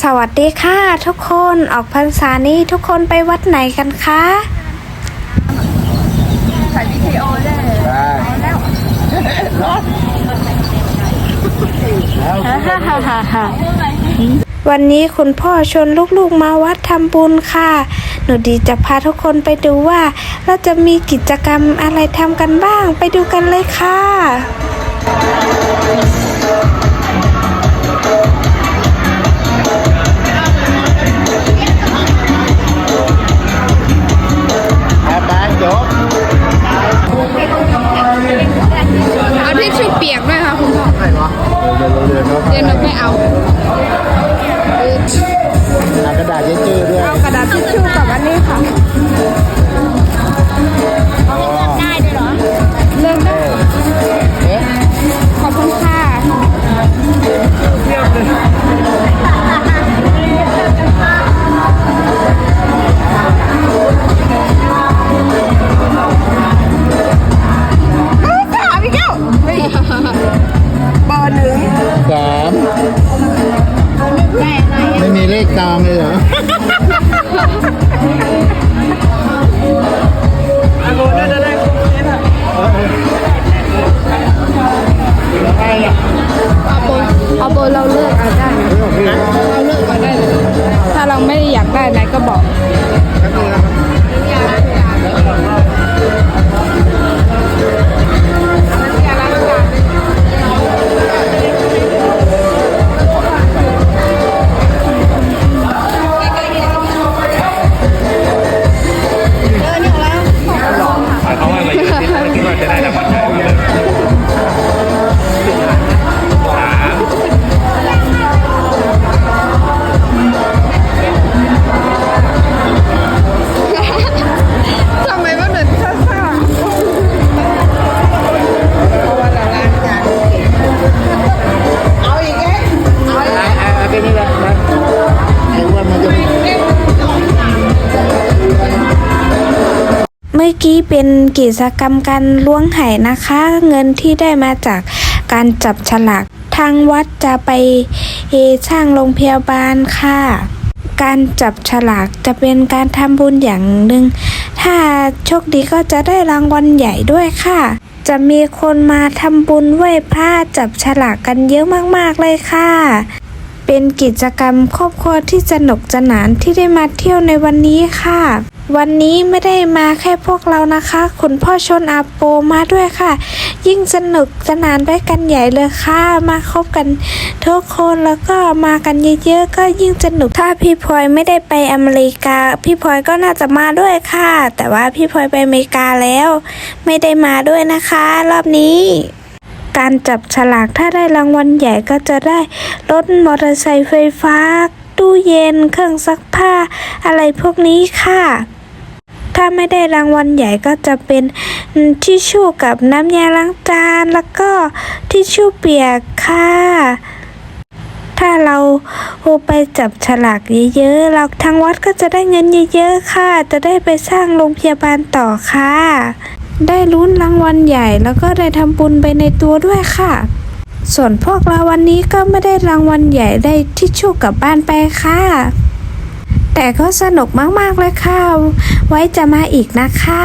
สวัสดีค่ะทุกคนออกพรรษานี้ทุกคนไปวัดไหนกันคะถ่ายวิดีโอได้วันนี้คุณพ่อชวนลูกๆมาวัดทำบุญค่ะ หนูดีจะพาทุกคนไปดูว่า เราจะมีกิจกรรมอะไรทำกันบ้าง ไปดูกันเลยค่ะ เอาโบเอาโบเราเลือกเอาได้นะเราเลือกมาได้เลยถ้าเราไม่ได้อยากได้ไหนก็บอกเขา มื่อกี้เป็นกิจกรรมการล้วงไหนะคะ เงินที่ได้มาจากการจับฉลากทางวัดจะไปเอสร้างโรงพยาบาลค่ะ การจับฉลากจะเป็นการทำบุญอย่างหนึ่ง ถ้าโชคดีก็จะได้รางวัลใหญ่ด้วยค่ะ จะมีคนมาทำบุญไหว้พระจับฉลากกันเยอะมากๆเลยค่ะ เป็นกิจกรรมครอบครัวที่สนุกสนานที่ได้มาเที่ยวในวันนี้ค่ะ วันนี้ไม่ได้มาแค่พวกเรานะคะ คุณพ่อชนอาโปมาด้วยค่ะ ยิ่งสนุกสนานไปกันใหญ่เลยค่ะ มาคบกันทุกคนแล้วก็มากันเยอะๆก็ยิ่งสนุกถ้าพี่พลอยไม่ได้ไปอเมริกา พี่พลอยก็น่าจะมาด้วยค่ะ แต่ว่าพี่พลอยไปอเมริกาแล้ว ไม่ได้มาด้วยนะคะ รอบนี้การจับฉลากถ้าได้รางวัลใหญ่ก็จะได้รถมอเตอร์ไซค์ไฟฟ้า ตู้เย็น เครื่องซักผ้า อะไรพวกนี้ค่ะาไม่ได้รางวัลใหญ่ก็จะเป็นทิชชู่กับน้ำยาล้างจาน แล้วก็ทิชชู่เปียกค่ะถ้าเราไปจับฉลากเยอะๆเราทางวัดก็จะได้เงินเยอะๆค่ะ จะได้ไปสร้างโรงพยาบาลต่อค่ะ ได้ลุ้นรางวัลใหญ่แล้วก็ได้ทำบุญไปในตัวด้วยค่ะ ส่วนพวกเราวันนี้ก็ไม่ได้รางวัลใหญ่ได้ทิชชู่กลับบ้านไปค่ะ แต่ก็สนุกมากๆเลยค่ะ ไว้จะมาอีกนะคะ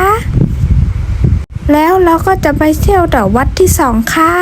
แล้วเราก็จะไปเที่ยวต่อวัดที่สองค่ะ